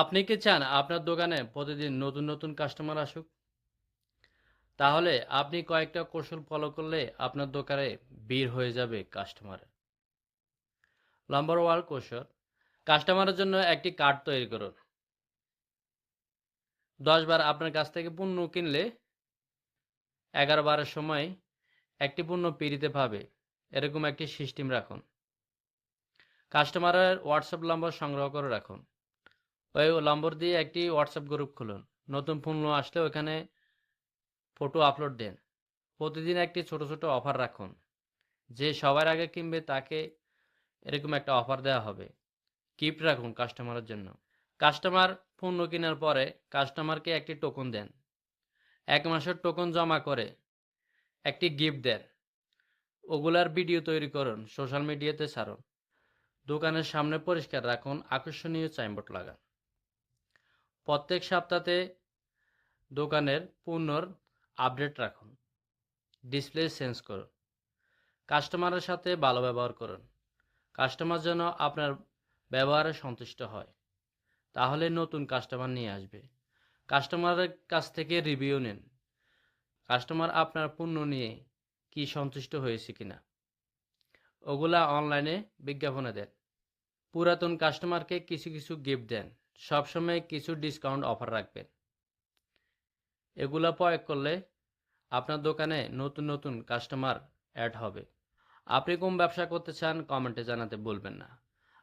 আপনি কি চান আপনার দোকানে প্রতিদিন নতুন নতুন কাস্টমার আসুক? তাহলে আপনি কয়েকটা কৌশল ফলো করলে আপনার দোকানে ভিড় হয়ে যাবে কাস্টমার নাম্বার ওয়ান কৌশল কাস্টমারের জন্য একটি কার্ড তৈরি করুন। দশ বার আপনার কাছ থেকে পণ্য কিনলে এগারো বারের সময় একটি পণ্য পিড়িতে পাবে। এরকম একটি সিস্টেম রাখুন। কাস্টমারের হোয়াটসঅ্যাপ নম্বর সংগ্রহ করে রাখুন। ওই নম্বর দিয়ে একটি হোয়াটসঅ্যাপ গ্রুপ খুলুন। নতুন পণ্য আসলে ওখানে ফটো আপলোড দেন। প্রতিদিন একটি ছোট ছোট অফার রাখুন। যে সবার আগে কিনবে তাকে এরকম একটা অফার দেওয়া হবে। গিফট রাখুন কাস্টমারের জন্য। কাস্টমার পণ্য কেনার পরে কাস্টমারকে একটি টোকন দেন। এক মাসের টোকন জমা করে একটি গিফট দেন। ওগুলার ভিডিও তৈরি করুন সোশ্যাল মিডিয়াতে ছাড়ুন। দোকানের সামনে পরিষ্কার রাখুন, আকর্ষণীয় সাইনবোর্ড লাগান। প্রত্যেক সপ্তাহে দোকানের পণ্যর আপডেট রাখুন। ডিসপ্লে চেঞ্জ করুন। কাস্টমারের সাথে ভালো ব্যবহার করুন। কাস্টমার যেন আপনার ব্যবহারে সন্তুষ্ট হয়। তাহলে নতুন কাস্টমার নিয়ে আসবে। কাস্টমারের কাছ থেকে রিভিউ নিন। কাস্টমার আপনার পণ্য নিয়ে কি সন্তুষ্ট হয়েছে কিনা? ওগুলা অনলাইনে বিজ্ঞাপনে দেন। পুরাতন কাস্টমারকে কিছু কিছু গিফট দেন। সবসময় কিছু ডিসকাউন্ট অফার রাখবেন এগুলা প্রয়োগ করলে আপনার দোকানে নতুন নতুন কাস্টমার অ্যাড হবে। আপনি কোন ব্যবসা করতে চান কমেন্টে জানাতে বলবেন না।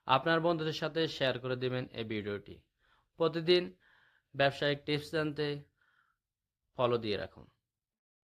আপনার বন্ধুদের সাথে শেয়ার করে দেবেন এই ভিডিওটি। প্রতিদিন ব্যবসায়িক টিপস জানতে ফলো দিয়ে রাখুন।